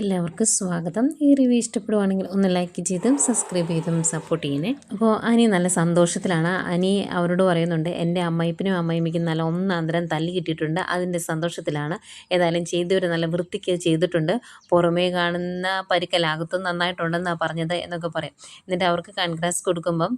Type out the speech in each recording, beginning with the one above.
എല്ലാവർക്കും സ്വാഗതം. ഈ റിവ്യൂ ഇഷ്ടപ്പെടുവാണെങ്കിൽ ഒന്ന് ലൈക്ക് ചെയ്തും സബ്സ്ക്രൈബ് ചെയ്തും സപ്പോർട്ട് ചെയ്യണേ. അപ്പോൾ അനി നല്ല സന്തോഷത്തിലാണ്. അനി അവരോട് പറയുന്നുണ്ട് എന്റെ അമ്മയപ്പനും അമ്മയമ്മയ്ക്കും നല്ല ഒന്നാന്തരം തല്ലി കിട്ടിയിട്ടുണ്ട്. അതിന്റെ സന്തോഷത്തിലാണ്. ഏതായാലും ചെയ്തവർ നല്ല വൃത്തിക്ക് ചെയ്തിട്ടുണ്ട്. പുറമേ കാണുന്ന പരിക്കലാകത്തും നന്നായിട്ടുണ്ടെന്നാണ് പറഞ്ഞത് എന്നൊക്കെ പറയും. എന്നിട്ട് അവർക്ക് കൺഗ്രാസ് കൊടുക്കുമ്പം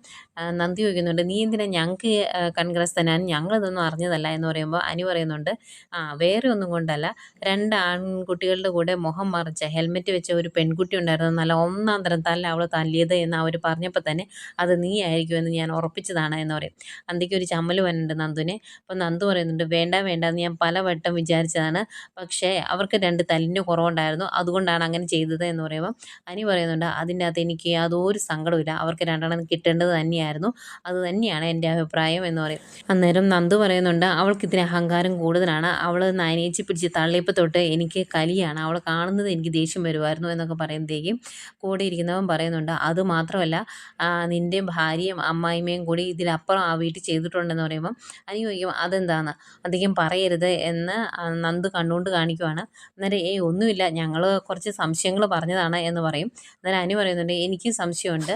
നന്ദി ചോദിക്കുന്നുണ്ട് നീ എന്തിനാ ഞങ്ങൾക്ക് കൺഗ്രാസ് തരാൻ? ഞങ്ങളിതൊന്നും അറിഞ്ഞതല്ല എന്ന് പറയുമ്പോൾ അനി പറയുന്നുണ്ട് ആ വേറെ ഒന്നും കൊണ്ടല്ല. രണ്ട് ആൺകുട്ടികളുടെ കൂടെ മുഖം മറച്ച ഹെൽമെറ്റ് വെച്ച ഒരു പെൺകുട്ടി ഉണ്ടായിരുന്നു. നല്ല ഒന്നാം തരം തല്ല അവൾ തല്ലിയത് എന്ന് അവർ പറഞ്ഞപ്പോൾ തന്നെ അത് നീ ആയിരിക്കുമെന്ന് ഞാൻ ഉറപ്പിച്ചതാണ് എന്ന് പറയും. അന്തിക്ക് ഒരു ചമ്മൽ വന്നിട്ടുണ്ട് നന്ദുവിനെ. അപ്പോൾ നന്ദു പറയുന്നുണ്ട് വേണ്ട വേണ്ട എന്ന് ഞാൻ പലവട്ടം വിചാരിച്ചതാണ്. പക്ഷേ അവർക്ക് രണ്ട് തല്ലിന് കുറവുണ്ടായിരുന്നു. അതുകൊണ്ടാണ് അങ്ങനെ ചെയ്തത് എന്ന് പറയുമ്പോൾ അനി പറയുന്നുണ്ട് അതിന്റെ അകത്ത് എനിക്ക് യാതൊരു സങ്കടമില്ല അവർക്ക് രണ്ടെണ്ണം കിട്ടേണ്ടത് തന്നെയായിരുന്നു. അത് തന്നെയാണ് എന്റെ അഭിപ്രായം എന്ന് പറയും. അന്നേരം നന്ദു പറയുന്നുണ്ട് അവൾക്ക് ഇതിന് അഹങ്കാരം കൂടുതലാണ്. അവൾ നനയിച്ച് പിടിച്ച് തള്ളിയപ്പോൾ തൊട്ട് എനിക്ക് കലിയാണ്. അവൾ കാണുന്നത് എനിക്ക് ദേഷ്യം വരുമായിരുന്നു എന്നൊക്കെ പറയുമ്പോഴത്തേക്കും കൂടെ ഇരിക്കുന്നവൻ പറയുന്നുണ്ട് അത് മാത്രമല്ല നിന്റെയും നിന്റെ ഭാര്യയും അമ്മായിമ്മയും കൂടി ഇതിലപ്പുറം ആ വീട്ടിൽ ചെയ്തിട്ടുണ്ടെന്ന് പറയുമ്പം അനി ചോദിക്കും അതെന്താണ് അധികം പറയരുത് എന്ന് നന്ദു കണ്ണുകൊണ്ട് കാണിക്കുവാണ്. അന്നേരം ഏയ് ഒന്നുമില്ല ഞങ്ങൾ കുറച്ച് സംശയങ്ങൾ പറഞ്ഞതാണ് എന്ന് പറയും. അന്നേരം അനി പറയുന്നുണ്ട് എനിക്ക് സംശയമുണ്ട്.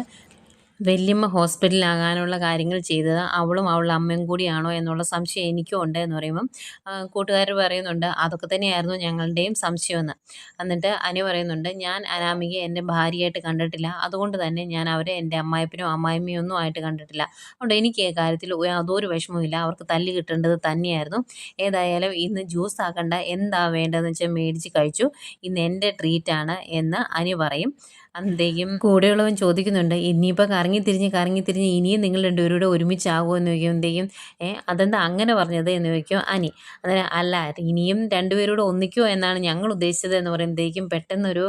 വല്യമ്മ ഹോസ്പിറ്റലിലാകാനുള്ള കാര്യങ്ങൾ ചെയ്തത് അവളും അവളുടെ അമ്മയും കൂടിയാണോ എന്നുള്ള സംശയം എനിക്കും ഉണ്ട് എന്ന് പറയുമ്പം കൂട്ടുകാർ പറയുന്നുണ്ട് അതൊക്കെ തന്നെയായിരുന്നു ഞങ്ങളുടെയും സംശയമെന്ന്. എന്നിട്ട് അനു പറയുന്നുണ്ട് ഞാൻ അനാമികയെ എന്റെ ഭാര്യയായിട്ട് കണ്ടിട്ടില്ല. അതുകൊണ്ട് തന്നെ ഞാൻ അവരെ എന്റെ അമ്മായിപ്പനും അമ്മായിമ്മയും ഒന്നും ആയിട്ട് കണ്ടിട്ടില്ല. അതുകൊണ്ട് എനിക്ക് ഈ കാര്യത്തിൽ യാതൊരു വിഷമവുമില്ല അവർക്ക് തല്ലി കിട്ടേണ്ടത് തന്നെയായിരുന്നു. ഏതായാലും ഇന്ന് ജ്യൂസ് ആക്കണ്ട. എന്താ വേണ്ടതെന്ന് വെച്ചാൽ മേടിച്ച് കഴിച്ചു. ഇന്ന് എന്റെ ട്രീറ്റാണ് എന്ന് അനു പറയും. അന്നേക്കും കൂടെയുള്ളവൻ ചോദിക്കുന്നുണ്ട് ഇനിയിപ്പോൾ കറങ്ങി തിരിഞ്ഞ് കറങ്ങി തിരിഞ്ഞ് ഇനിയും നിങ്ങൾ രണ്ടുപേരും ഒരുമിച്ചാകുമോ എന്ന് ചോദിക്കുമ്പോഴത്തേക്കും ഏ അതെന്താ അങ്ങനെ പറഞ്ഞത്? എന്ന് ചോദിക്കും അനി. അന്നേരം അല്ല ഇനിയും രണ്ടുപേരോട് ഒന്നിക്കുമോ എന്നാണ് ഞങ്ങൾ ഉദ്ദേശിച്ചത് എന്ന് പറയുമ്പോഴത്തേക്കും പെട്ടെന്നൊരു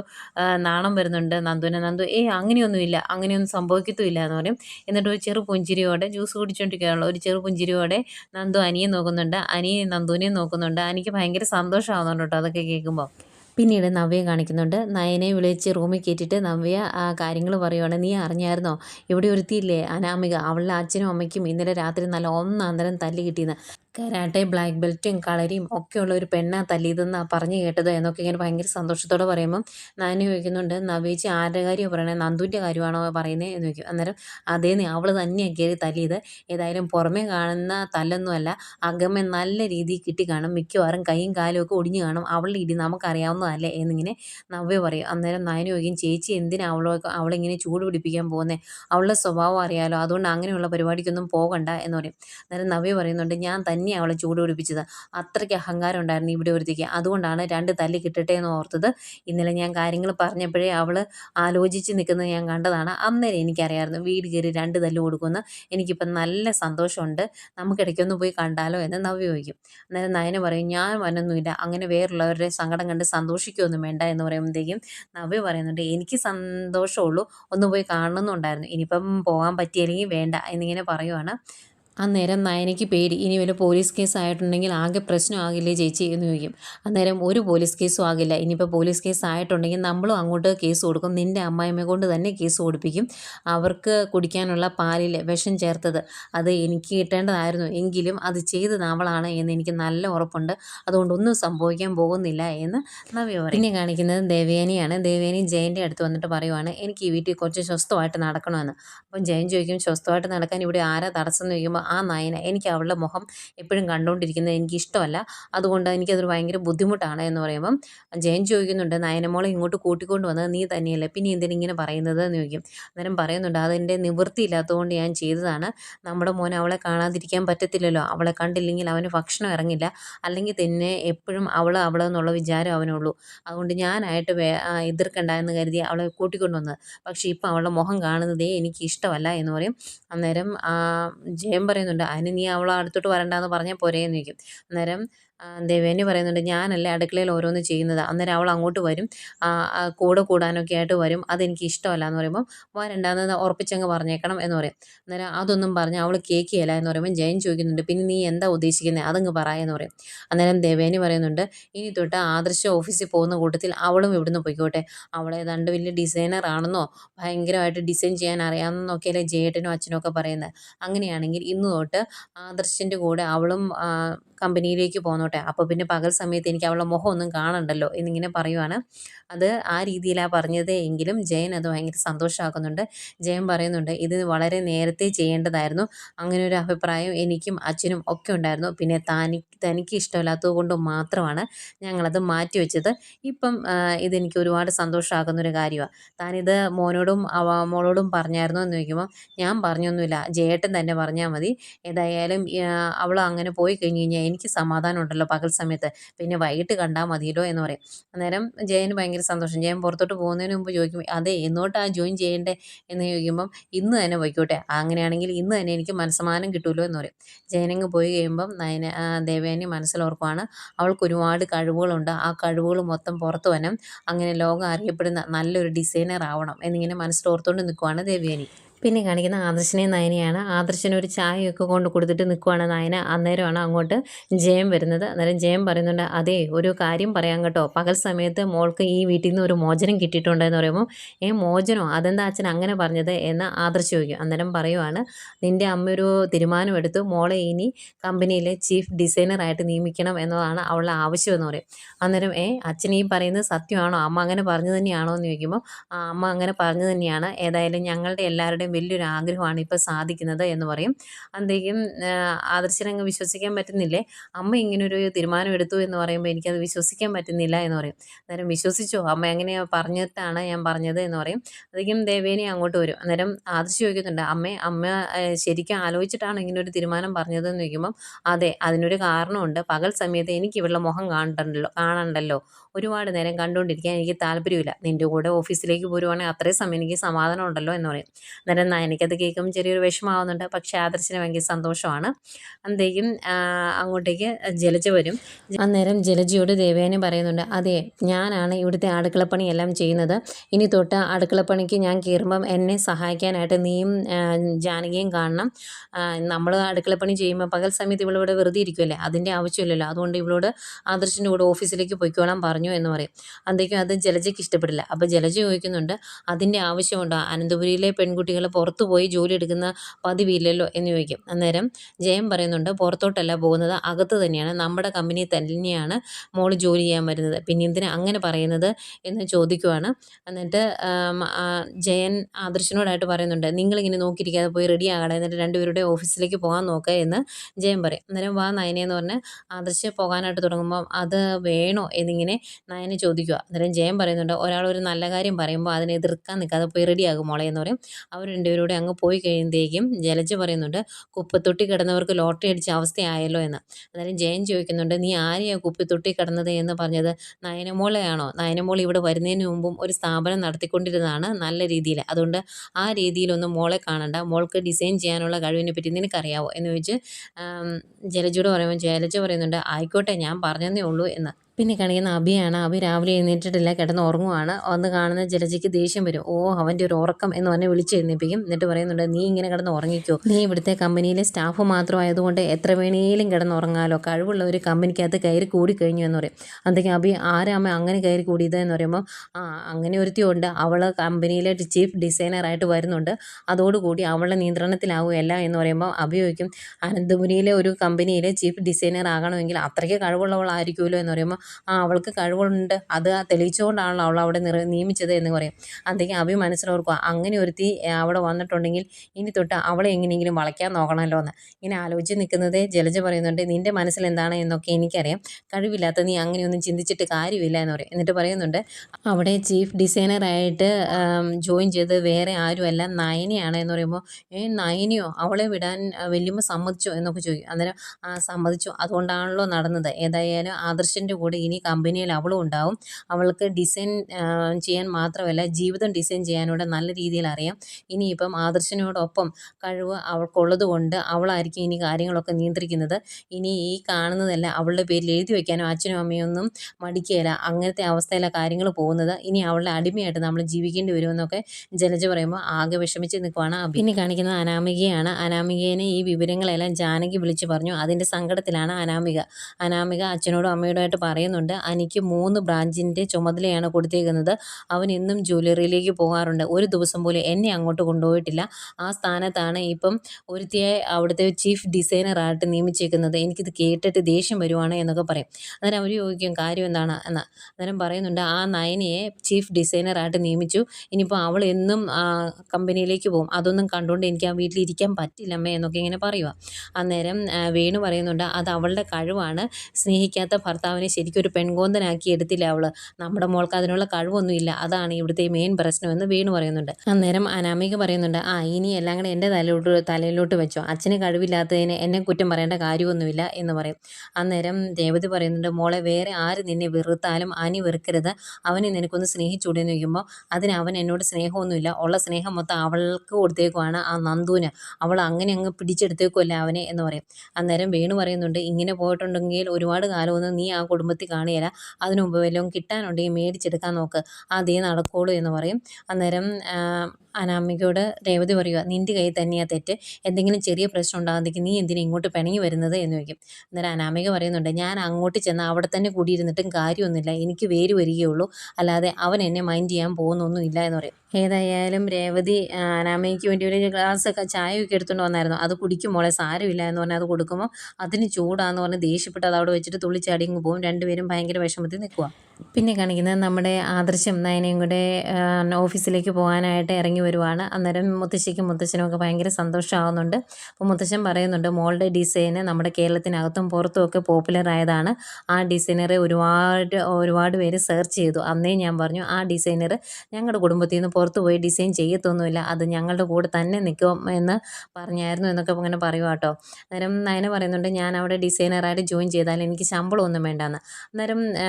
നാണം വരുന്നുണ്ട്. നന്ദുവിനെ നന്ദു ഏ അങ്ങനെയൊന്നുമില്ല അങ്ങനെയൊന്നും സംഭവിക്കത്തുമില്ല എന്ന് പറയും. എന്നിട്ട് ഒരു ചെറു പുഞ്ചിരിയോടെ ജ്യൂസ് കുടിച്ചുകൊണ്ടിരിക്കുകയുള്ള ഒരു ചെറു പുഞ്ചിരിയോടെ നന്ദു അനിയെ നോക്കുന്നുണ്ട്. അനി നന്ദുവിനെ നോക്കുന്നുണ്ട്. അനിക്ക് ഭയങ്കര സന്തോഷമാകുന്നുണ്ട് കേട്ടോ അതൊക്കെ കേൾക്കുമ്പോൾ പിന്നീട് നവ്യ കാണിക്കുന്നുണ്ട്. നയനെ വിളിച്ച് റൂമിൽ കയറ്റിയിട്ട് നവ്യ ആ കാര്യങ്ങൾ പറയുവാണ്. നീ അറിഞ്ഞായിരുന്നോ? ഇവിടെ ഒരുത്തിയില്ലേ അനാമിക? അവളുടെ അച്ഛനും അമ്മയ്ക്കും ഇന്നലെ രാത്രി നല്ല ഒന്നാന്തരം തല്ലി കിട്ടിയെന്ന് കരാട്ടെ ബ്ലാക്ക് ബെൽറ്റും കളരിയും ഒക്കെയുള്ള ഒരു പെണ്ണാ തല്ലിയതെന്നാണ് പറഞ്ഞു കേട്ടത് എന്നൊക്കെ ഇങ്ങനെ ഭയങ്കര സന്തോഷത്തോടെ പറയുമ്പം നാനി ചോദിക്കുന്നുണ്ട് നവീച്ച് ആരുടെ കാര്യമാണ് പറയണേ? നന്ദുവിന്റെ കാര്യമാണോ പറയുന്നത് എന്ന് ചോദിക്കും. അന്നേരം അതേന്ന് അവൾ തന്നെയാണ് കയറി തല്ലിയത്. ഏതായാലും പുറമേ കാണുന്ന തല്ലൊന്നുമല്ല അകമെ നല്ല രീതിയിൽ കിട്ടി കാണും. മിക്കവാറും കൈയും കാലും ഒക്കെ ഒടിഞ്ഞു കാണും. അവളുടെ ഇടി നമുക്കറിയാവുന്നതല്ലേ? എന്നിങ്ങനെ നവ്യ പറയും. അന്നേരം നായന ചോദിക്കും ചേച്ചി എന്തിനാ അവളോ അവളിങ്ങനെ ചൂട് പിടിപ്പിക്കാൻ പോകുന്നത് അവളുടെ സ്വഭാവം അറിയാലോ. അതുകൊണ്ട് അങ്ങനെയുള്ള പരിപാടിക്കൊന്നും പോകണ്ട എന്ന് പറയും. അന്നേരം നവ്യ പറയുന്നുണ്ട് ഞാൻ തന്നെയാണ് അവളെ ചൂട് പിടിപ്പിച്ചത്. അത്രയ്ക്ക് അഹങ്കാരം ഉണ്ടായിരുന്നു ഇവിടെ ഒരുത്തിക്ക്. അതുകൊണ്ടാണ് രണ്ട് തല്ലി കിട്ടട്ടെ എന്ന് ഓർത്തത്. ഇന്നലെ ഞാൻ കാര്യങ്ങൾ പറഞ്ഞപ്പോഴേ അവൾ ആലോചിച്ച് നിൽക്കുന്നത് ഞാൻ കണ്ടതാണ്. അന്നേരം എനിക്കറിയാമായിരുന്നു വീട് കയറി രണ്ട് തല്ല് കൊടുക്കുമെന്ന്. എനിക്കിപ്പം നല്ല സന്തോഷമുണ്ട്. നമുക്കിടയ്ക്കൊന്ന് പോയി കണ്ടാലോ എന്ന് നവ്യ ചോദിക്കും. അന്നേരം നയന പറയും ഞാൻ വന്നൊന്നുമില്ല അങ്ങനെ വേറുള്ളവരുടെ സങ്കടം കണ്ട് സന്തോഷിക്കുകയൊന്നും വേണ്ട എന്ന് പറയുമ്പോഴത്തേക്കും നവ്യ പറയുന്നുണ്ട് എനിക്ക് സന്തോഷമുള്ളൂ. ഒന്ന് പോയി കാണണമെന്നുണ്ടായിരുന്നു ഇനിയിപ്പം പോകാൻ പറ്റിയില്ലെങ്കിൽ വേണ്ട എന്നിങ്ങനെ പറയുവാണ്. അന്നേരം നയനയ്ക്ക് പേടി. ഇനി വല്ല പോലീസ് കേസ് ആയിട്ടുണ്ടെങ്കിൽ ആകെ പ്രശ്നം പ്രശ്നമാകില്ലേ ചേച്ചി എന്ന് ചോദിക്കും. അന്നേരം ഒരു പോലീസ് കേസും ആകില്ല. ഇനിയിപ്പോൾ പോലീസ് കേസ് ആയിട്ടുണ്ടെങ്കിൽ നമ്മളും അങ്ങോട്ട് കേസ് കൊടുക്കും. നിന്റെ അമ്മായിമ്മ കൊണ്ട് തന്നെ കേസ് കൊടുപ്പിക്കും. അവർക്ക് കുടിക്കാനുള്ള പാലിൽ വിഷം ചേർത്തത് അത് എനിക്ക് കിട്ടേണ്ടതായിരുന്നു. എങ്കിലും അത് ചെയ്തത് അവളാണ് എന്ന് എനിക്ക് നല്ല ഉറപ്പുണ്ട്. അതുകൊണ്ട് ഒന്നും സംഭവിക്കാൻ പോകുന്നില്ല എന്ന് നവ്യ പറയും. പിന്നെ കാണിക്കുന്നത് ദേവയാനിയാണ് ദേവയാനി ജയന്റെ അടുത്ത് വന്നിട്ട് പറയുവാണ് എനിക്ക് ഈ വീട്ടിൽ കുറച്ച് സ്വസ്ഥമായിട്ട് നടക്കണമെന്ന്. അപ്പം ജയൻ ചോദിക്കും സ്വസ്ഥമായിട്ട് നടക്കാൻ ഇവിടെ ആരാ തടസ്സം എന്ന് ചോദിക്കുമ്പോൾ ആ നയന എനിക്ക് അവളുടെ മുഖം എപ്പോഴും കണ്ടുകൊണ്ടിരിക്കുന്നത് എനിക്ക് ഇഷ്ടമല്ല അതുകൊണ്ട് എനിക്കതൊരു ഭയങ്കര ബുദ്ധിമുട്ടാണ് എന്ന് പറയുമ്പം ജയൻ ചോദിക്കുന്നുണ്ട് നയനമോളെ ഇങ്ങോട്ട് കൂട്ടിക്കൊണ്ട് വന്നത് നീ തന്നെയല്ലേ? പിന്നെ എന്തിനിങ്ങനെ പറയുന്നത്? എന്ന് ചോദിക്കും. അന്നേരം പറയുന്നുണ്ട് അതെന്റെ നിവൃത്തിയില്ലാത്തതുകൊണ്ട് ഞാൻ ചെയ്തതാണ്. നമ്മുടെ മോനെ അവളെ കാണാതിരിക്കാൻ പറ്റത്തില്ലല്ലോ. അവളെ കണ്ടില്ലെങ്കിൽ അവന് ഭക്ഷണം ഇറങ്ങില്ല. അല്ലെങ്കിൽ തന്നെ എപ്പോഴും അവൾ അവളെന്നുള്ള വിചാരം അവനുള്ളൂ. അതുകൊണ്ട് ഞാനായിട്ട് എതിർക്കണ്ട എന്ന് കരുതി അവളെ കൂട്ടിക്കൊണ്ട് വന്നത്. പക്ഷേ ഇപ്പം അവളുടെ മുഖം കാണുന്നതേ എനിക്ക് ഇഷ്ടമല്ല എന്ന് പറയും. അന്നേരം ജയം പറയുന്നുണ്ട് അതിന് നീ അവളെ അടുത്തോട്ട് വരണ്ടാന്ന് പറഞ്ഞാൽ പോരേന്ന് ചോദിക്കും. അന്നേരം ദേവേനി പറയുന്നുണ്ട് ഞാനല്ലേ അടുക്കളയിൽ ഓരോന്ന് ചെയ്യുന്നത്. അന്നേരം അവൾ അങ്ങോട്ട് വരും. കൂടെ കൂടാനൊക്കെ ആയിട്ട് വരും. അതെനിക്ക് ഇഷ്ടമല്ല എന്ന് പറയുമ്പോൾ വരണ്ടാന്ന് ഉറപ്പിച്ചങ്ങ് പറഞ്ഞേക്കണം എന്ന് പറയും. അന്നേരം അതൊന്നും പറഞ്ഞ് അവൾ കേൾക്കുകയില്ല എന്ന് പറയുമ്പോൾ ജയൻ ചോദിക്കുന്നുണ്ട് പിന്നെ നീ എന്താ ഉദ്ദേശിക്കുന്നത് അതങ്ങ് പറ എന്ന് പറയും. അന്നേരം ദേവേനി പറയുന്നുണ്ട് ഇനി തൊട്ട് ആദർശ ഓഫീസിൽ പോകുന്ന കൂട്ടത്തിൽ അവളും ഇവിടുന്ന് പോയിക്കോട്ടെ. അവളെ ഏതാണ്ട് വലിയ ഡിസൈനർ ആണെന്നോ ഭയങ്കരമായിട്ട് ഡിസൈൻ ചെയ്യാൻ അറിയാമെന്നൊക്കെയല്ലേ ജയേട്ടനും അച്ഛനും ഒക്കെ പറയുന്നത് അങ്ങനെയാണെങ്കിൽ ഇന്ന് തൊട്ട് ആദർശിന്റെ കൂടെ അവളും കമ്പനിയിലേക്ക് പോന്നോട്ടെ പൊയ്ക്കോട്ടെ അപ്പോൾ പിന്നെ പകൽ സമയത്ത് എനിക്ക് അവളുടെ മുഖം ഒന്നും കാണണ്ടല്ലോ എന്നിങ്ങനെ പറയുവാണ്. അത് ആ രീതിയിലാണ് പറഞ്ഞത് എങ്കിലും ജയൻ അത് ഭയങ്കര സന്തോഷമാക്കുന്നുണ്ട് ജയൻ പറയുന്നുണ്ട് ഇത് വളരെ നേരത്തെ ചെയ്യേണ്ടതായിരുന്നു. അങ്ങനെ ഒരു അഭിപ്രായം എനിക്കും അച്ഛനും ഒക്കെ ഉണ്ടായിരുന്നു. പിന്നെ താനി തനിക്ക് ഇഷ്ടമില്ലാത്തത് കൊണ്ട് മാത്രമാണ് ഞങ്ങളത് മാറ്റി വെച്ചത് ഇപ്പം ഇതെനിക്ക് ഒരുപാട് സന്തോഷമാകുന്നൊരു കാര്യമാണ് താനിത് മോനോടും മോളോടും പറഞ്ഞായിരുന്നു എന്ന് ചോദിക്കുമ്പോൾ ഞാൻ പറഞ്ഞൊന്നുമില്ല. ജയേട്ടൻ തന്നെ പറഞ്ഞാൽ മതി. ഏതായാലും അവൾ അങ്ങനെ പോയി കഴിഞ്ഞ് കഴിഞ്ഞാൽ എനിക്ക് സമാധാനം ഉണ്ടല്ലോ പകൽ സമയത്ത്. പിന്നെ വൈകിട്ട് കണ്ടാൽ മതിയല്ലോ എന്ന് പറയും. അന്നേരം ജയന് ഭയങ്കര സന്തോഷം. ജയൻ പുറത്തോട്ട് പോകുന്നതിന് മുമ്പ് ചോദിക്കും അതെ എന്നോട്ടാ ജോയിൻ ചെയ്യേണ്ടേ? എന്ന് ചോദിക്കുമ്പം ഇന്ന് തന്നെ പോയിക്കോട്ടെ. അങ്ങനെയാണെങ്കിൽ ഇന്ന് തന്നെ എനിക്ക് മനസ്സമാനം കിട്ടുമല്ലോ എന്ന് പറയും. ജയനങ്ങ് പോയി കഴിയുമ്പം നയന ദേവേനെ മനസ്സിലോർക്കുവാണ് അവൾക്ക് ഒരുപാട് കഴിവുകളുണ്ട്. ആ കഴിവുകൾ മൊത്തം പുറത്തു വരണം അങ്ങനെ ലോകം അറിയപ്പെടുന്ന നല്ലൊരു ഡിസൈനർ ആവണം എന്നിങ്ങനെ മനസ്സിലോർത്തുകൊണ്ട് നിൽക്കുവാണ് ദേവയാനി. പിന്നെ കാണിക്കുന്ന ആദർശനെയും നയനയാണ്. ആദർശന് ഒരു ചായയൊക്കെ കൊണ്ട് കൊടുത്തിട്ട് നിൽക്കുവാണ് നയന. അന്നേരമാണ് അങ്ങോട്ട് ജയം വരുന്നത്. അന്നേരം ജയം പറയുന്നുണ്ട് അതേ ഒരു കാര്യം പറയാൻ കേട്ടോ. പകൽ സമയത്ത് മോൾക്ക് ഈ വീട്ടിൽ നിന്ന് ഒരു മോചനം കിട്ടിയിട്ടുണ്ടെന്ന് പറയുമ്പോൾ ഏ മോചനോ? അതെന്താ അച്ഛൻ അങ്ങനെ പറഞ്ഞത്? എന്ന് ആദർശ ചോദിക്കും. അന്നേരം പറയുവാണ് നിന്റെ അമ്മ ഒരു തീരുമാനമെടുത്തു മോളെ ഇനി കമ്പനിയിലെ ചീഫ് ഡിസൈനറായിട്ട് നിയമിക്കണം എന്നതാണ് അവളുടെ ആവശ്യമെന്ന് പറയും. അന്നേരം ഏ അച്ഛൻ ഈ പറയുന്നത് സത്യമാണോ? അമ്മ അങ്ങനെ പറഞ്ഞു തന്നെയാണോ? എന്ന് ചോദിക്കുമ്പോൾ ആ അമ്മ അങ്ങനെ പറഞ്ഞു തന്നെയാണ്. ഏതായാലും ഞങ്ങളുടെ എല്ലാവരുടെയും വലിയൊരു ആഗ്രഹമാണ് ഇപ്പോൾ സാധിക്കുന്നത് എന്ന് പറയും. അന്തേക്കും ആദർശനങ്ങ് വിശ്വസിക്കാൻ പറ്റുന്നില്ലേ? അമ്മ ഇങ്ങനൊരു തീരുമാനം എടുത്തു എന്ന് പറയുമ്പോൾ എനിക്കത് വിശ്വസിക്കാൻ പറ്റുന്നില്ല എന്ന് പറയും. അന്നേരം വിശ്വസിച്ചോ? അമ്മ എങ്ങനെ പറഞ്ഞിട്ടാണ് ഞാൻ പറഞ്ഞത് എന്ന് പറയും. അധികം ദേവേനെ അങ്ങോട്ട് വരും. അന്നേരം ആദർശ് ചോദിക്കുന്നുണ്ട് അമ്മ അമ്മ ശരിക്കും ആലോചിച്ചിട്ടാണ് ഇങ്ങനെ ഒരു തീരുമാനം പറഞ്ഞതെന്ന് ചോദിക്കുമ്പം അതെ അതിനൊരു കാരണമുണ്ട്. പകൽ സമയത്ത് എനിക്ക് ഇവളുടെ മുഖം കാണണ്ടല്ലോ കാണണ്ടല്ലോ. ഒരുപാട് നേരം കണ്ടുകൊണ്ടിരിക്കാൻ എനിക്ക് താല്പര്യമില്ല. നിന്റെ കൂടെ ഓഫീസിലേക്ക് പോരുവാണെങ്കിൽ അത്രയും സമയം എനിക്ക് സമാധാനം ഉണ്ടല്ലോ എന്ന് പറയും. അന്നേരം എനിക്കത് കേൾക്കുമ്പോൾ ചെറിയൊരു വിഷമാവുന്നുണ്ട് പക്ഷേ ആദർശിന് ഭയങ്കര സന്തോഷമാണ്. അന്തേക്കും അങ്ങോട്ടേക്ക് ജലജ വരും. അന്നേരം ജലജയോട് ദേവേനെ പറയുന്നുണ്ട് അതെ ഞാനാണ് ഇവിടുത്തെ അടുക്കളപ്പണിയെല്ലാം ചെയ്യുന്നത്. ഇനി തൊട്ട് അടുക്കളപ്പണിക്ക് ഞാൻ കയറുമ്പം എന്നെ സഹായിക്കാനായിട്ട് നീയും ജാനകിയും കാണണം. നമ്മൾ അടുക്കളപ്പണി ചെയ്യുമ്പോൾ പകൽ സമയത്ത് ഇവളിവിടെ വെറുതെ ഇരിക്കുമല്ലേ അതിന്റെ ആവശ്യമില്ലല്ലോ. അതുകൊണ്ട് ഇവളോട് ആദർശിന്റെ കൂടെ ഓഫീസിലേക്ക് പോയിക്കോളാൻ പറഞ്ഞു എന്ന് പറയും. അന്തേക്കും അത് ജലജയ്ക്ക് ഇഷ്ടപ്പെടില്ല. അപ്പോൾ ജലജ ചോദിക്കുന്നുണ്ട് അതിന്റെ ആവശ്യമുണ്ടോ? അനന്തപുരിയിലെ പെൺകുട്ടികൾ പുറത്തു പോയി ജോലി എടുക്കുന്ന പതിവില്ലല്ലോ എന്ന് ചോദിക്കും. അന്നേരം ജയം പറയുന്നുണ്ട് പുറത്തോട്ടല്ല പോകുന്നത് അകത്ത് തന്നെയാണ്. നമ്മുടെ കമ്പനി തന്നെയാണ് മോൾ ജോലി ചെയ്യാൻ വരുന്നത്. പിന്നെ എന്തിനാ അങ്ങനെ പറയുന്നത്? എന്ന് ചോദിക്കുവാണ്. എന്നിട്ട് ജയൻ ആദർശനോടായിട്ട് പറയുന്നുണ്ട് നിങ്ങളിങ്ങനെ നോക്കിയിരിക്കാതെ പോയി റെഡി ആകണം. എന്നിട്ട് രണ്ടുപേരുടെ ഓഫീസിലേക്ക് പോകാൻ നോക്കുക എന്ന് ജയൻ പറയും. അന്നേരം വാ നയനയെന്ന് പറഞ്ഞ് ആദർശ് പോകാനായിട്ട് തുടങ്ങുമ്പോൾ അത് വേണോ? എന്നിങ്ങനെ നയനെ ചോദിക്കുക അന്നേരം ജയൻ പറയുന്നുണ്ട് ഒരാൾ ഒരു നല്ല കാര്യം പറയുമ്പോൾ അതിനെ എതിർക്കാൻ നിൽക്കാതെ പോയി റെഡി ആകും മോളെ എന്ന് പറയും. അവർ രണ്ടുപേരും അങ്ങ് പോയി കഴിയുമ്പോഴേക്കും ജലജ പറയുന്നുണ്ട് കുപ്പത്തൊട്ടി കിടന്നവർക്ക് ലോട്ടറി അടിച്ച അവസ്ഥയായല്ലോ എന്ന്. അന്നേരം ജയൻ ചോദിക്കുന്നുണ്ട് നീ ആരെയാണ് കുപ്പത്തൊട്ടി കിടന്നത് എന്ന് പറഞ്ഞത്? നയനമോളെയാണോ? നയനമോൾ ഇവിടെ വരുന്നതിന് മുമ്പും ഒരു സ്ഥാപനം നടത്തിക്കൊണ്ടിരുന്നതാണ് നല്ല രീതിയിൽ. അതുകൊണ്ട് ആ രീതിയിലൊന്നും മോളെ കാണണ്ട. മോൾക്ക് ഡിസൈൻ ചെയ്യാനുള്ള കഴിവിനെ പറ്റി നിനക്കറിയാവോ? എന്ന് ചോദിച്ച് ജലജയോട് പറയുമ്പോൾ ജലജ പറയുന്നുണ്ട് ആയിക്കോട്ടെ ഞാൻ പറഞ്ഞതേ ഉള്ളൂ എന്ന്. പിന്നെ കാണിക്കുന്ന അഭിയാണ് അഭി രാവിലെ എഴുന്നേറ്റിട്ടില്ല കിടന്ന് ഉറങ്ങുവാണ് വന്ന് കാണുന്ന ജലജയ്ക്ക് ദേഷ്യം വരും. ഓ അവന്റെ ഒരു ഉറക്കം എന്ന് പറഞ്ഞ് വിളിച്ച് എഴുന്നേപ്പിക്കും എന്നിട്ട് പറയുന്നുണ്ട് നീ ഇങ്ങനെ കിടന്ന് ഉറങ്ങിക്കോ. നീ ഇവിടുത്തെ കമ്പനിയിലെ സ്റ്റാഫ് മാത്രമായതുകൊണ്ട് എത്ര വേണേലും കിടന്ന് ഉറങ്ങാലോ കഴിവുള്ള ഒരു കമ്പനിക്കകത്ത് കയറി കൂടി കഴിഞ്ഞു എന്ന് പറയും. അന്തെങ്കിൽ അഭി ആരാമ അങ്ങനെ കയറി കൂടിയത്? എന്ന് പറയുമ്പോൾ ആ അങ്ങനെ ഒരുത്തിയുണ്ട്. അവൾ കമ്പനിയിലെ ചീഫ് ഡിസൈനറായിട്ട് വരുന്നുണ്ട്. അതോടുകൂടി അവളുടെ നിയന്ത്രണത്തിലാവും എല്ലാം എന്ന് പറയുമ്പോൾ അഭി ചോദിക്കും അനന്തപുരിയിലെ ഒരു കമ്പനിയിലെ ചീഫ് ഡിസൈനർ ആകണമെങ്കിൽ അത്രയ്ക്ക് കഴിവുള്ളവളായിരിക്കുമല്ലോ എന്ന് പറയുമ്പോൾ അവൾക്ക് കഴിവുണ്ട്. അത് തെളിയിച്ചുകൊണ്ടാണല്ലോ അവൾ അവിടെ നിർ നിയമിച്ചത് എന്ന് പറയും. അതൊക്കെ അഭി മനസ്സിലോർക്കുക അങ്ങനെ ഒരുത്തി അവിടെ വന്നിട്ടുണ്ടെങ്കിൽ ഇനി തൊട്ട് അവളെ എങ്ങനെയെങ്കിലും വളയ്ക്കാൻ നോക്കണമല്ലോ എന്ന്. ഇങ്ങനെ ആലോചിച്ച് നിൽക്കുന്നത് ജലജ പറയുന്നുണ്ട് നിന്റെ മനസ്സിൽ എന്താണ് എന്നൊക്കെ എനിക്കറിയാം. കഴിവില്ലാത്ത നീ അങ്ങനെയൊന്നും ചിന്തിച്ചിട്ട് കാര്യമില്ല എന്ന് പറയും. എന്നിട്ട് പറയുന്നുണ്ട് അവിടെ ചീഫ് ഡിസൈനറായിട്ട് ജോയിൻ ചെയ്ത് വേറെ ആരുമല്ല നയനയാണ്. എന്ന് പറയുമ്പോൾ ഏ നയനയോ? അവളെ വിടാൻ വല്യമ്മ സമ്മതിച്ചോ? എന്നൊക്കെ ചോദിക്കും. അന്നേരം ആ സമ്മതിച്ചു. അതുകൊണ്ടാണല്ലോ നടന്നത്. ഏതായാലും ആദർശന്റെ കൂടെ ഇനി കമ്പനിയിൽ അവളും ഉണ്ടാവും. അവൾക്ക് ഡിസൈൻ ചെയ്യാൻ മാത്രമല്ല ജീവിതം ഡിസൈൻ ചെയ്യാനൂടെ നല്ല രീതിയിൽ അറിയാം. ഇനിയിപ്പം ആദർശനോടൊപ്പം കഴിവ് അവൾക്കുള്ളത് കൊണ്ട് അവളായിരിക്കും ഇനി കാര്യങ്ങളൊക്കെ നിയന്ത്രിക്കുന്നത്. ഇനി ഈ കാണുന്നതല്ല അവളുടെ പേരിൽ എഴുതി വയ്ക്കാനോ അച്ഛനും അമ്മയും ഒന്നും മടിക്കുകയില്ല അങ്ങനത്തെ അവസ്ഥയിലാണ് കാര്യങ്ങൾ പോകുന്നത്. ഇനി അവളുടെ അടിമയായിട്ട് നമ്മൾ ജീവിക്കേണ്ടി വരുമെന്നൊക്കെ ജലജ പറയുമ്പോൾ ആകെ വിഷമിച്ച് നിൽക്കുവാണ് പിന്നെ കാണിക്കുന്നത് അനാമികയാണ്. അനാമികേനെ ഈ വിവരങ്ങളെല്ലാം ജാനകി വിളിച്ചു പറഞ്ഞു. അതിന്റെ സങ്കടത്തിലാണ് അനാമിക. അനാമിക അച്ഛനോടും അമ്മയോടുമായിട്ട് പറയും. പറയുന്നുണ്ട് അനിക്ക് മൂന്ന് ബ്രാഞ്ചിന്റെ ചുമതലയാണ് കൊടുത്തേക്കുന്നത്. അവൻ എന്നും ജ്വല്ലറിയിലേക്ക് പോകാറുണ്ട്. ഒരു ദിവസം പോലും എന്നെ അങ്ങോട്ട് കൊണ്ടുപോയിട്ടില്ല. ആ സ്ഥാനത്താണ് ഇപ്പം ഒരുത്തിയെ അവിടുത്തെ ചീഫ് ഡിസൈനറായിട്ട് നിയമിച്ചേക്കുന്നത്. എനിക്കിത് കേട്ടിട്ട് ദേഷ്യം വരുവാണ് എന്നൊക്കെ പറയും. അന്നേരം അവർ ചോദിക്കും കാര്യം എന്താണ്? എന്ന്. അന്നേരം പറയുന്നുണ്ട് ആ നയനയെ ചീഫ് ഡിസൈനറായിട്ട് നിയമിച്ചു. ഇനിയിപ്പോൾ അവൾ എന്നും കമ്പനിയിലേക്ക് പോകും. അതൊന്നും കണ്ടുകൊണ്ട് എനിക്ക് ആ വീട്ടിലിരിക്കാൻ പറ്റില്ലമ്മേ എന്നൊക്കെ ഇങ്ങനെ പറയുക അന്നേരം വേണു പറയുന്നുണ്ട് അത് അവളുടെ കഴിവാണ്. സ്നേഹിക്കാത്ത ഭർത്താവിനെ ശരിക്കും ഒരു പെൺകോന്തനാക്കി എടുത്തില്ല അവൾ നമ്മുടെ മോൾക്ക് അതിനുള്ള കഴിവൊന്നുമില്ല. അതാണ് ഇവിടുത്തെ മെയിൻ പ്രശ്നമെന്ന് വീണ് പറയുന്നുണ്ട്. അന്നേരം അനാമിക പറയുന്നുണ്ട് ആ ഇനി എല്ലാം കൂടെ എന്റെ തലയിലോട്ട് തലയിലോട്ട് വെച്ചോ. അച്ഛന് കഴിവില്ലാത്തതിന് എന്നെ കുറ്റം പറയേണ്ട കാര്യമൊന്നുമില്ല എന്ന് പറയും. അന്നേരം ദേവതി പറയുന്നുണ്ട് മോളെ വേറെ ആര് നിന്നെ വെറുത്താലും അനി വെറുക്കരുത്. അവനെ നിനക്കൊന്ന് സ്നേഹിച്ചൂടെ എന്ന് ചോദിക്കുമ്പോൾ അതിന് അവൻ എന്നോട് സ്നേഹമൊന്നുമില്ല. ഉള്ള സ്നേഹം മൊത്തം അവൾക്ക് കൊടുത്തേക്കുവാണ് ആ നന്ദുവിന്. അവൾ അങ്ങനെ അങ്ങ് പിടിച്ചെടുത്തേക്കുമല്ല അവനെ എന്ന് പറയും. അന്നേരം വേണു പറയുന്നുണ്ട് ഇങ്ങനെ പോയിട്ടുണ്ടെങ്കിൽ ഒരുപാട് കാലമൊന്നും നീ ആ കുടുംബത്തിൽ കാണുകയില്ല അതിനു മുമ്പ് വല്ലതും കിട്ടാനുണ്ടെങ്കിൽ മേടിച്ചെടുക്കാൻ നോക്ക്. അതേ നടക്കുള്ളൂ എന്ന് പറയും. അന്നേരം അനാമികയോട് രേവതി പറയുക നിന്റെ കയ്യിൽ തന്നെയാ തെറ്റ്. എന്തെങ്കിലും ചെറിയ പ്രശ്നം ഉണ്ടാകുന്നെങ്കിൽ നീ എന്തിനാ ഇങ്ങോട്ട് പിണങ്ങി വരുന്നത്? എന്ന് ചോദിക്കും. അന്നേരം അനാമിക പറയുന്നുണ്ട് ഞാൻ അങ്ങോട്ട് ചെന്ന് അവിടെ തന്നെ കൂടിയിരുന്നിട്ടും കാര്യമൊന്നുമില്ല. എനിക്ക് വേര് വരികയുള്ളൂ അല്ലാതെ അവൻ എന്നെ മൈൻഡ് ചെയ്യാൻ പോകുന്നൊന്നുമില്ല എന്ന് പറയും. ഏതായാലും രേവതി അനാമയ്ക്ക് വേണ്ടി ഒരു ഗ്ലാസ് ഒക്കെ ചായയൊക്കെ എടുത്തുകൊണ്ട് വന്നായിരുന്നു. അത് കുടിക്കും സാരമില്ല എന്ന് പറഞ്ഞാൽ അത് കൊടുക്കുമ്പോൾ അതിന് ചൂടാന്ന് പറഞ്ഞ് ദേഷ്യപ്പെട്ട് അത് അവിടെ വെച്ചിട്ട് തുള്ളിച്ചാടി അങ്ങ് പോകും. രണ്ടുപേരും ഭയങ്കര വിഷമത്തിൽ നിൽക്കുക പിന്നെ കാണിക്കുന്നത് നമ്മുടെ ആദർശം നയനയും കൂടെ ഓഫീസിലേക്ക് പോകാനായിട്ട് ഇറങ്ങി വരുവാണ്. അന്നേരം മുത്തശ്ശിക്കും മുത്തശ്ശനും ഒക്കെ ഭയങ്കര സന്തോഷമാകുന്നുണ്ട് അപ്പോൾ മുത്തശ്ശൻ പറയുന്നുണ്ട് മോളുടെ ഡിസൈന് നമ്മുടെ കേരളത്തിനകത്തും പുറത്തും ഒക്കെ പോപ്പുലർ ആയതാണ്. ആ ഡിസൈനറെ ഒരുപാട് ഒരുപാട് പേര് സെർച്ച് ചെയ്തു. അന്നേ ഞാൻ പറഞ്ഞു ആ ഡിസൈനർ ഞങ്ങളുടെ കുടുംബത്തിൽ നിന്ന് പുറത്ത് പോയി ഡിസൈൻ ചെയ്യത്തൊന്നുമില്ല. അത് ഞങ്ങളുടെ കൂടെ തന്നെ നിൽക്കും എന്ന് പറഞ്ഞായിരുന്നു എന്നൊക്കെ ഇങ്ങനെ പറയുക കേട്ടോ അന്നേരം നയന പറയുന്നുണ്ട് ഞാൻ അവിടെ ഡിസൈനറായിട്ട് ജോയിൻ ചെയ്താൽ എനിക്ക് ശമ്പളമൊന്നും വേണ്ടെന്ന്. അന്നേരം ആ,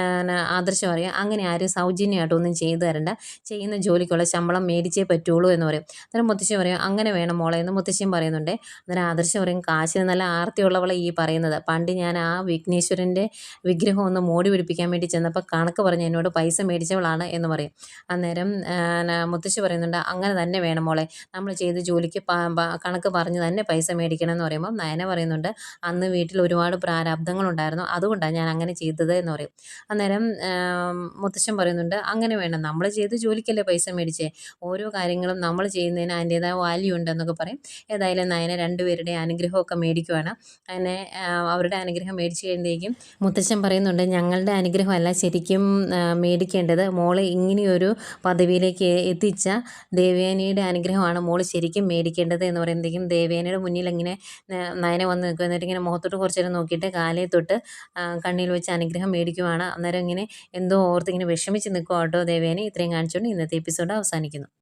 ആദർശം പറയും. അങ്ങനെ ആരും സൗജന്യമായിട്ടൊന്നും ചെയ്തു തരണ്ട. ചെയ്യുന്ന ജോലിക്കുള്ള ശമ്പളം മേടിച്ചേ പറ്റുള്ളൂ എന്ന് പറയും. അന്നേരം മുത്തശ്ശി പറയും അങ്ങനെ വേണം മോളെ എന്ന് മുത്തശ്ശിയും പറയുന്നുണ്ട്. അന്നേരം ആദർശം പറയും കാശിന് നല്ല ആർത്തിയുള്ളവളെ ഈ പറയുന്നത്. പണ്ട് ഞാൻ ആ വിഘ്നേശ്വരന്റെ വിഗ്രഹം ഒന്ന് മോടി പിടിപ്പിക്കാൻ വേണ്ടി ചെന്നപ്പോൾ കണക്ക് പറഞ്ഞ് എന്നോട് പൈസ മേടിച്ചവളാണ് എന്ന് പറയും. അന്നേരം മുത്തശ്ശി പറയുന്നുണ്ട് അങ്ങനെ തന്നെ വേണം മോളെ. നമ്മൾ ചെയ്ത ജോലിക്ക് കണക്ക് പറഞ്ഞ് തന്നെ പൈസ മേടിക്കണം എന്ന് പറയുമ്പോൾ നയന പറയുന്നുണ്ട് അന്ന് വീട്ടിൽ ഒരുപാട് പ്രാരാബ്ദങ്ങളുണ്ടായിരുന്നു. അതുകൊണ്ടാണ് ഞാൻ അങ്ങനെ ചെയ്തത് എന്ന് പറയും. അന്നേരം മുത്തശ്ശൻ പറയുന്നുണ്ട് അങ്ങനെ വേണം നമ്മൾ ചെയ്ത് ജോലിക്കല്ലേ പൈസ മേടിച്ചേ? ഓരോ കാര്യങ്ങളും നമ്മൾ ചെയ്യുന്നതിന് അതിന്റേതായ വാല്യൂ ഉണ്ടെന്നൊക്കെ പറയും. ഏതായാലും നയന രണ്ടുപേരുടെ അനുഗ്രഹമൊക്കെ മേടിക്കുവാണ്. അതിനെ അവരുടെ അനുഗ്രഹം മേടിച്ച് കഴിയുമ്പോഴേക്കും മുത്തശ്ശൻ പറയുന്നുണ്ട് ഞങ്ങളുടെ അനുഗ്രഹമല്ല ശരിക്കും മേടിക്കേണ്ടത്. മോളെ ഇങ്ങനെയൊരു പദവിയിലേക്ക് എത്തിച്ച ദേവേനയുടെ അനുഗ്രഹമാണ് മോൾ ശരിക്കും മേടിക്കേണ്ടത്. എന്ന് പറയുമ്പോഴത്തേക്കും ദേവേനയുടെ മുന്നിൽ ഇങ്ങനെ നയന വന്ന് നിൽക്കും എന്നിട്ട് ഇങ്ങനെ മുഖത്തോട്ട് കുറച്ചേരം നോക്കിയിട്ട് കാലേ തൊട്ട് കണ്ണിൽ വെച്ച് അനുഗ്രഹം മേടിക്കുവാണ്. അന്നേരം ഇങ്ങനെ എന്തോ ഓർത്തിങ്ങനെ വിഷമിച്ച് നിൽക്കുക കേട്ടോ ദേവേനെ. ഇത്രയും കാണിച്ചുകൊണ്ട് ഇന്നത്തെ എപ്പിസോഡ് അവസാനിക്കുന്നു.